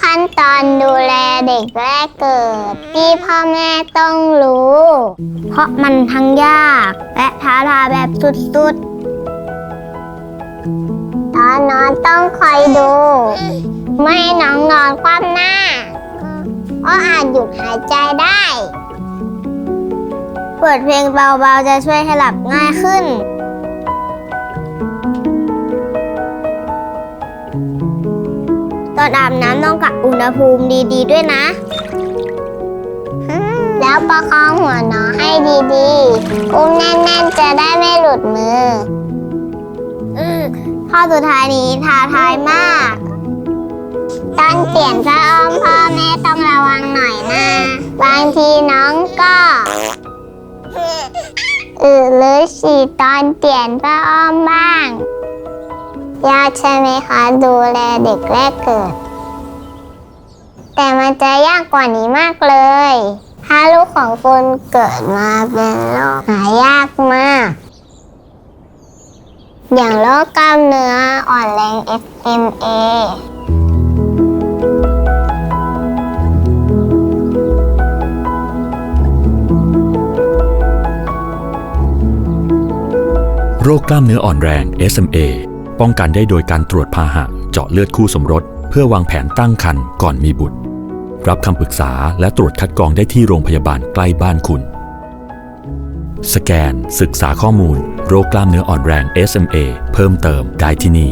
ขั้นตอนดูแลเด็กแรกเกิด ที่พ่อแม่ต้องรู้ เพราะมันทั้งยาก และท้าทายแบบสุดๆตอนนอนต้องคอยดู ไม่ให้น้องนอนคว่ำหน้าเพราะอาจหยุดหายใจได้เปิดเพลงเบาๆจะช่วยให้หลับง่ายขึ้น อนอาบน้ำต้องกะอุณหภูมิดีๆ ด้วยนะ แล้วประคองหัวน้องให้ดีๆ อุ้มแน่นๆ จะได้ไม่หลุดมือ อือข้อสุดท้ายนี้ท้าทายมาก ตอนเปลี่ยนพระอ้อมพ่อแม่ต้องระวังหน่อยนะ บางทีน้องก็อือหรือฉี่ตอนเปลี่ยนพระอ้อมบ้าง ยากใช่ไหมคะ ดูแลเด็กแรกเกิด แต่มันจะยากกว่านี้มากเลย ถ้าลูกของคุณเกิดมาเป็นโรคหายากมาก อย่างโรคกล้ามเนื้ออ่อนแรง SMA โรคกล้ามเนื้ออ่อนแรง SMA ป้องกันได้โดยการตรวจพาหะ เจาะเลือดคู่สมรส เพื่อวางแผนตั้งครรภ์ก่อนมีบุตร รับคำปรึกษาและตรวจคัดกรองได้ที่โรงพยาบาลใกล้บ้านคุณ สแกน ศึกษาข้อมูล โรคกล้ามเนื้ออ่อนแรง SMA เพิ่มเติมได้ที่นี่